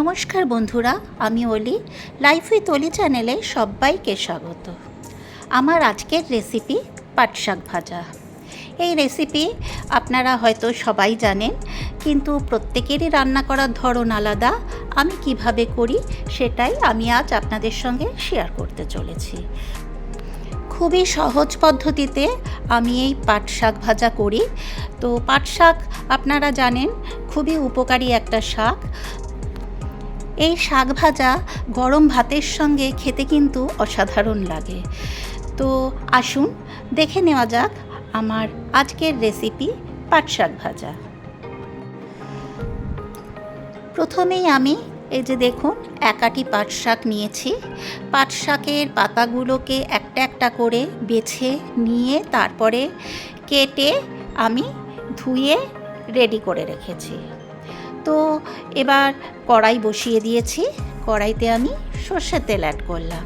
নমস্কার বন্ধুরা, আমি অলি লাইফ উইথ অলি চ্যানেলে সবাইকে স্বাগত। আমার আজকের রেসিপি পাট শাক ভাজা। এই রেসিপি আপনারা হয়তো সবাই জানেন, কিন্তু প্রত্যেকেরই রান্না করার ধরন আলাদা। আমি কীভাবে করি সেটাই আমি আজ আপনাদের সঙ্গে শেয়ার করতে চলেছি। খুবই সহজ পদ্ধতিতে আমি এই পাট শাক ভাজা করি। তো পাট শাক আপনারা জানেন, খুবই উপকারী একটা শাক। এই শাক ভাজা গরম ভাতের সঙ্গে খেতে কিন্তু অসাধারণ লাগে। তো আসুন, দেখে নেওয়া যাক আমার আজকের রেসিপি পাট শাক ভাজা। প্রথমেই আমি এই যে দেখুন একাটি পাট শাক নিয়েছি। পাট শাকের পাতাগুলোকে একটা একটা করে বেছে নিয়ে তারপরে কেটে আমি ধুয়ে রেডি করে রেখেছি। তো এবার কড়াই বসিয়ে দিয়েছি। কড়াইতে আমি সর্ষের তেল অ্যাড করলাম।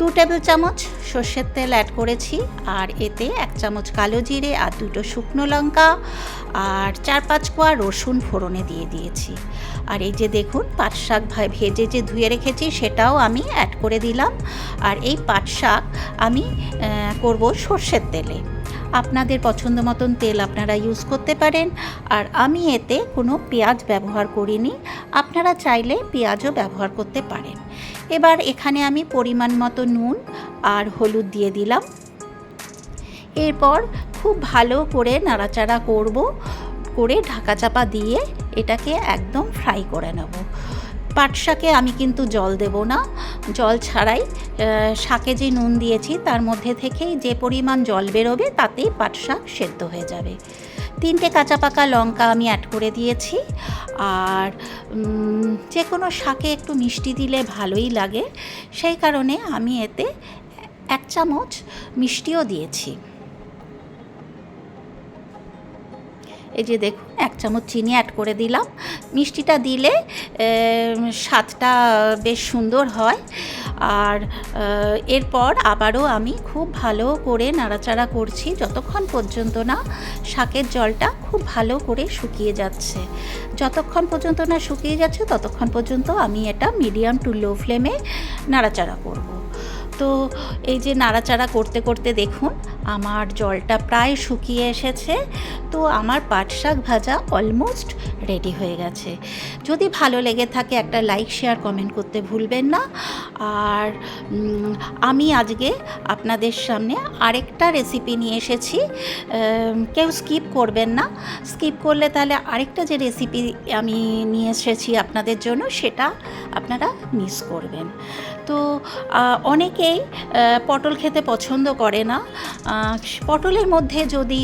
দু টেবিল চামচ সর্ষের তেল অ্যাড করেছি আর এতে এক চামচ কালো জিরে আর দুটো শুকনো লঙ্কা আর চার পাঁচ কোয়া রসুন ফোড়নে দিয়ে দিয়েছি। আর এই যে দেখুন, পাট শাক ভেজে যে ধুয়ে রেখেছি সেটাও আমি অ্যাড করে দিলাম। আর এই পাট শাক আমি করব সর্ষের তেলে। আপনাদের পছন্দ মতন তেল আপনারা ইউজ করতে পারেন। আর আমি এতে কোনো পেঁয়াজ ব্যবহার করিনি। আপনারা চাইলে পেঁয়াজও ব্যবহার করতে পারেন। এবার এখানে আমি পরিমাণ মতো নুন আর হলুদ দিয়ে দিলাম। এরপর খুব ভালো করে নাড়াচাড়া করব, করে ঢাকা চাপা দিয়ে এটাকে একদম ফ্রাই করে নেব। পাট শাকে আমি কিন্তু জল দেব না। জল ছাড়াই শাকে যে নুন দিয়েছি তার মধ্যে থেকেই যে পরিমাণ জল বেরোবে তাতেই পাট শাক সেদ্ধ হয়ে যাবে। তিনটে কাঁচা পাকা লঙ্কা আমি অ্যাড করে দিয়েছি। আর যে কোনো শাকে একটু মিষ্টি দিলে ভালোই লাগে। সেই কারণে আমি এতে এক চামচ মিষ্টিও দিয়েছি। এই যে দেখুন, এক চামচ চিনি অ্যাড করে দিলাম। মিষ্টিটা দিলে স্বাদটা বেশ সুন্দর হয়। আর এরপর আবারও আমি খুব ভালো করে নাড়াচাড়া করছি। যতক্ষণ পর্যন্ত না শাকের জলটা খুব ভালো করে শুকিয়ে যাচ্ছে। যতক্ষণ পর্যন্ত না শুকিয়ে যাচ্ছে, ততক্ষণ পর্যন্ত আমি এটা মিডিয়াম টু লো ফ্লেমে নাড়াচাড়া করব। তো এই যে নাড়াচাড়া করতে করতে দেখুন আমার জলটা প্রায় শুকিয়ে এসেছে, তো আমার পাট শাক ভাজা অলমোস্ট রেডি হয়ে গেছে। যদি ভালো লেগে থাকে একটা লাইক শেয়ার কমেন্ট করতে ভুলবেন না। আর আমি আজকে আপনাদের সামনে আরেকটা রেসিপি নিয়ে এসেছি। কেউ স্কিপ করবেন না। স্কিপ করলে তাহলে আরেকটা যে রেসিপি আমি নিয়ে এসেছি আপনাদের জন্য, সেটা আপনারা মিস করবেন। তো অনেকেই পটল খেতে পছন্দ করে না। পটলের মধ্যে যদি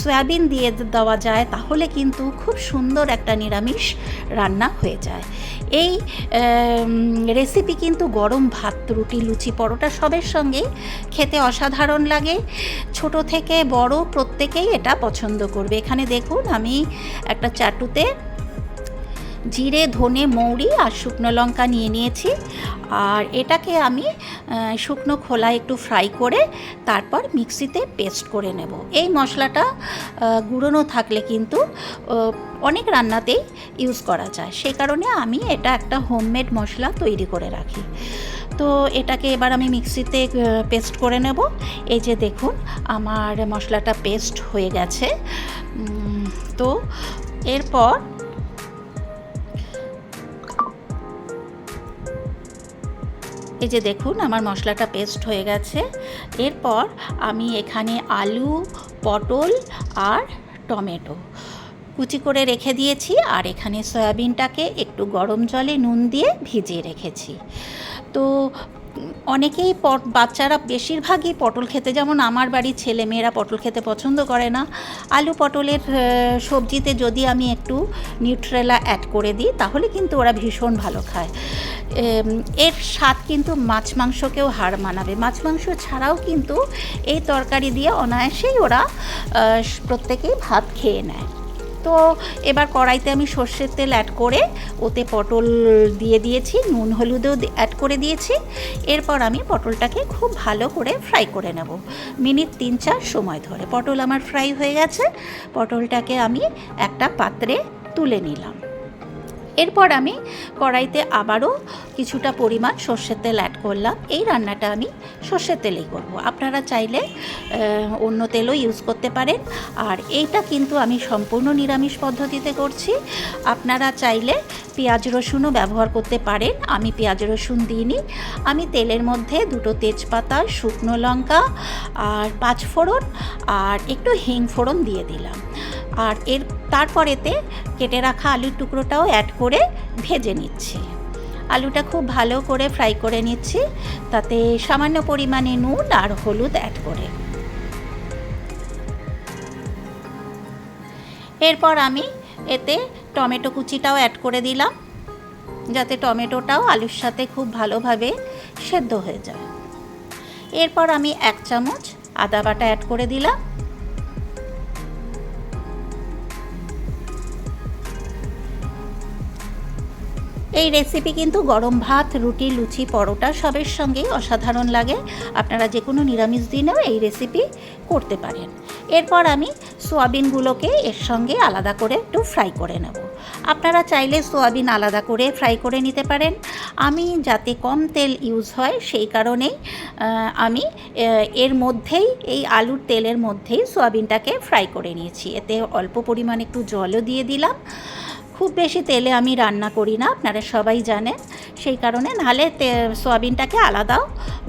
সয়াবিন দিয়ে দেওয়া যায়, তাহলে কিন্তু খুব সুন্দর একটা নিরামিষ রান্না হয়ে যায়। এই রেসিপি কিন্তু গরম ভাত, রুটি, লুচি, পরোটা সবের সঙ্গে খেতে অসাধারণ লাগে। ছোট থেকে বড় প্রত্যেকেই এটা পছন্দ করবে। এখানে দেখুন, আমি একটা চাটুতে জিরে, ধনে, মৌরি আর শুকনো লঙ্কা নিয়ে নিয়েছি। আর এটাকে আমি শুকনো খোলা একটু ফ্রাই করে তারপর মিক্সিতে পেস্ট করে নেব। এই মশলাটা গুঁড়োনো থাকলে কিন্তু অনেক রান্নাতেই ইউজ করা যায়। সেই কারণে আমি এটা একটা হোমমেড মশলা তৈরি করে রাখি। তো এটাকে এবার আমি মিক্সিতে পেস্ট করে নেব। এই যে দেখুন, আমার মশলাটা পেস্ট হয়ে গেছে। তো এরপর এই যে দেখুন, আমার মশলাটা পেস্ট হয়ে গেছে। এরপর আমি এখানে আলু, পটল আর টমেটো কুচি করে রেখে দিয়েছি আর এখানে সয়াবিনটাকে একটু গরম জলে নুন দিয়ে ভিজিয়ে রেখেছি। তো অনেকেই পট, বাচ্চারা বেশিরভাগই পটল খেতে, যেমন আমার বাড়ির ছেলে মেয়েরা পটল খেতে পছন্দ করে না। আলু পটলের সবজিতে যদি আমি একটু নিউট্রেলা অ্যাড করে দিই, তাহলে কিন্তু ওরা ভীষণ ভালো খায়। এর স্বাদ কিন্তু মাছ মাংসকেও হার মানাবে। মাছ মাংস ছাড়াও কিন্তু এই তরকারি দিয়ে অনায়াসেই ওরা প্রত্যেকেই ভাত খেয়ে নেয়। তো এবার কড়াইতে আমি সর্ষের তেল অ্যাড করে, ওতে পটল দিয়ে দিয়েছি, নুন হলুদও অ্যাড করে দিয়েছি। এরপর আমি পটলটাকে খুব ভালো করে ফ্রাই করে নেব। মিনিট তিন চার সময় ধরে। পটল আমার ফ্রাই হয়ে গেছে। পটলটাকে আমি একটা পাত্রে তুলে নিলাম। এরপর আমি কড়াইতে আবারও কিছুটা পরিমাণ সর্ষের তেল অ্যাড করলাম। এই রান্নাটা আমি সর্ষের তেলেই করব। আপনারা চাইলে অন্য তেলও ইউজ করতে পারেন। আর এইটা কিন্তু আমি সম্পূর্ণ নিরামিষ পদ্ধতিতে করছি। আপনারা চাইলে পেঁয়াজ রসুনও ব্যবহার করতে পারেন। আমি পেঁয়াজ রসুন দিইনি। আমি তেলের মধ্যে দুটো তেজপাতা, শুকনো লঙ্কা আর পাঁচ ফোড়ন আর একটু হিং ফোড়ন দিয়ে দিলাম। আর এর তারপরেতে কেটে রাখা আলুর টুকরোটাও অ্যাড করে ভেজে নিচ্ছি। আলুটা খুব ভালো করে ফ্রাই করে নিচ্ছি, তাতে সামান্য পরিমাণে নুন আর হলুদ অ্যাড করে। এরপর আমি এতে টমেটো কুচিটাও অ্যাড করে দিলাম, যাতে টমেটোটাও আলুর সাথে খুব ভালোভাবে সেদ্ধ হয়ে যায়। এরপর আমি এক চামচ আদা বাটা অ্যাড করে দিলাম। এই রেসিপি কিন্তু গরম ভাত, রুটি, লুচি, পরোটা সবের সঙ্গেই অসাধারণ লাগে। আপনারা যে কোনো নিরামিষ দিনেও এই রেসিপি করতে পারেন। এরপর আমি সোয়াবিনগুলোকে এর সঙ্গে আলাদা করে একটু ফ্রাই করে নেব। আপনারা চাইলে সোয়াবিন আলাদা করে ফ্রাই করে নিতে পারেন। আমি যাতে কম তেল ইউজ হয় সেই কারণেই আমি এর মধ্যেই, এই আলুর তেলের মধ্যেই সোয়াবিনটাকে ফ্রাই করে নিয়েছি। এতে অল্প পরিমাণ একটু জলও দিয়ে দিলাম। খুব বেশি তেলে আমি রান্না করি না, আপনারা সবাই জানেন। সেই কারণে নাহলে সোয়াবিনটাকে আলাদাও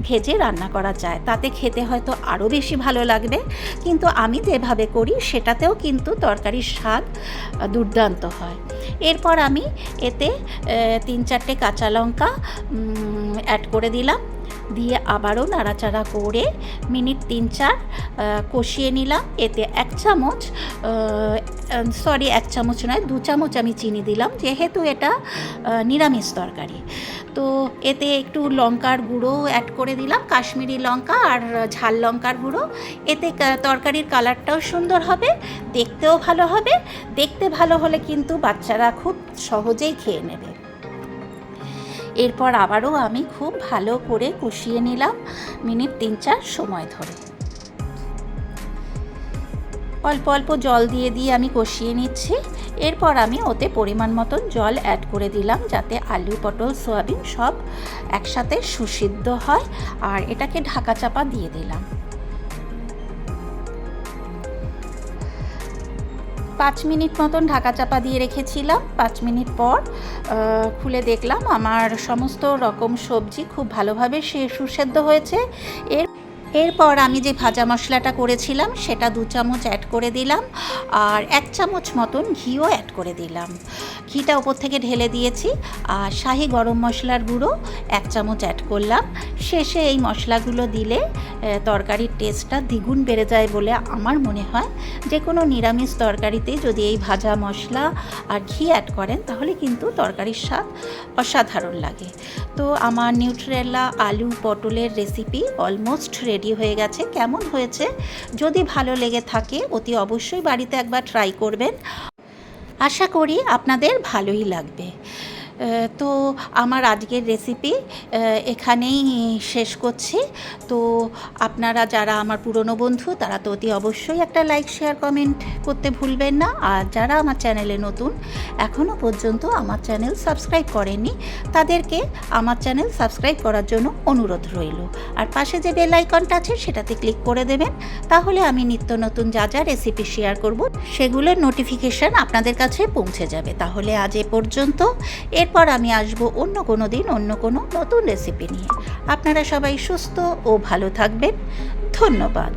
ভেজে রান্না করা যায়। তাতে খেতে হয়তো আরও বেশি ভালো লাগবে। কিন্তু আমি যেভাবে করি, সেটাতেও কিন্তু তরকারির স্বাদ দুর্দান্ত হয়। এরপর আমি এতে তিন চারটে কাঁচা লঙ্কা অ্যাড করে দিলাম। দিয়ে আবারও নাড়াচাড়া করে মিনিট তিন চার কষিয়ে নিলাম। এতে এক চামচ সরি এক চামচ নয়, দু চামচ আমি চিনি দিলাম, যেহেতু এটা নিরামিষ তরকারি। তো এতে একটু লঙ্কার গুঁড়ো অ্যাড করে দিলাম, কাশ্মীরি লঙ্কা আর ঝাল লঙ্কার গুঁড়ো। এতে তরকারির কালারটাও সুন্দর হবে, দেখতেও ভালো হবে। দেখতে ভালো হলে কিন্তু বাচ্চারা খুব সহজেই খেয়ে নেবে। এরপর আবারও আমি খুব ভালো করে কষিয়ে নিলাম মিনিট তিন চার সময় ধরে। অল্প অল্প জল দিয়ে দিয়ে আমি কষিয়ে নিচ্ছি। এরপর আমি ওতে পরিমাণ মতন জল অ্যাড করে দিলাম যাতে আলু, পটল, সোয়াবিন সব একসাথে সুসিদ্ধ হয়। আর এটাকে ঢাকা চাপা দিয়ে দিলাম। পাঁচ মিনিট মতন ঢাকা চাপা দিয়ে রেখেছিলাম। পাঁচ মিনিট পর খুলে দেখলাম আমার সমস্ত রকম সবজি খুব ভালোভাবে সে সুসেদ্ধ হয়েছে। এর এরপর আমি যে ভাজা মশলাটা করেছিলাম, সেটা দু চামচ অ্যাড করে দিলাম আর এক চামচ মতন ঘিও অ্যাড করে দিলাম। ঘিটা ওপর থেকে ঢেলে দিয়েছি আর শাহি গরম মশলার গুঁড়ো এক চামচ অ্যাড করলাম। শেষে এই মশলাগুলো দিলে তরকারির টেস্টটা দ্বিগুণ বেড়ে যায় বলে আমার মনে হয়। যে কোনো নিরামিষ তরকারিতে যদি এই ভাজা মশলা আর ঘি অ্যাড করেন, তাহলে কিন্তু তরকারির স্বাদ অসাধারণ লাগে। তো আমার নিউট্রেলা আলু, পটলের রেসিপি অলমোস্ট রেডি হয়ে গেছে, কেমন হয়েছে? যদি ভালো লেগে থাকে, অতি অবশ্যই বাড়িতে একবার ট্রাই করবেন। আশা করি আপনাদের ভালোই লাগবে। তো আমার আজকের রেসিপি এখানেই শেষ করছি। তো আপনারা যারা আমার পুরনো বন্ধু, তারা তো অতি অবশ্যই একটা লাইক শেয়ার কমেন্ট করতে ভুলবেন না। আর যারা আমার চ্যানেলে নতুন এখনও পর্যন্ত আমার চ্যানেল সাবস্ক্রাইব করেননি, তাদেরকে আমার চ্যানেল সাবস্ক্রাইব করার জন্য অনুরোধ রইল। আর পাশে যে বেল আইকনটা আছে, সেটাতে ক্লিক করে দেবেন। তাহলে আমি নিত্য নতুন যা যা রেসিপি শেয়ার করব, সেগুলোর নোটিফিকেশান আপনাদের কাছে পৌঁছে যাবে। তাহলে আজ এ পর্যন্ত এরপর আমি আসব অন্য কোনো দিন অন্য কোনো নতুন রেসিপি নিয়ে। আপনারা সবাই সুস্থ ও ভালো থাকবেন। ধন্যবাদ।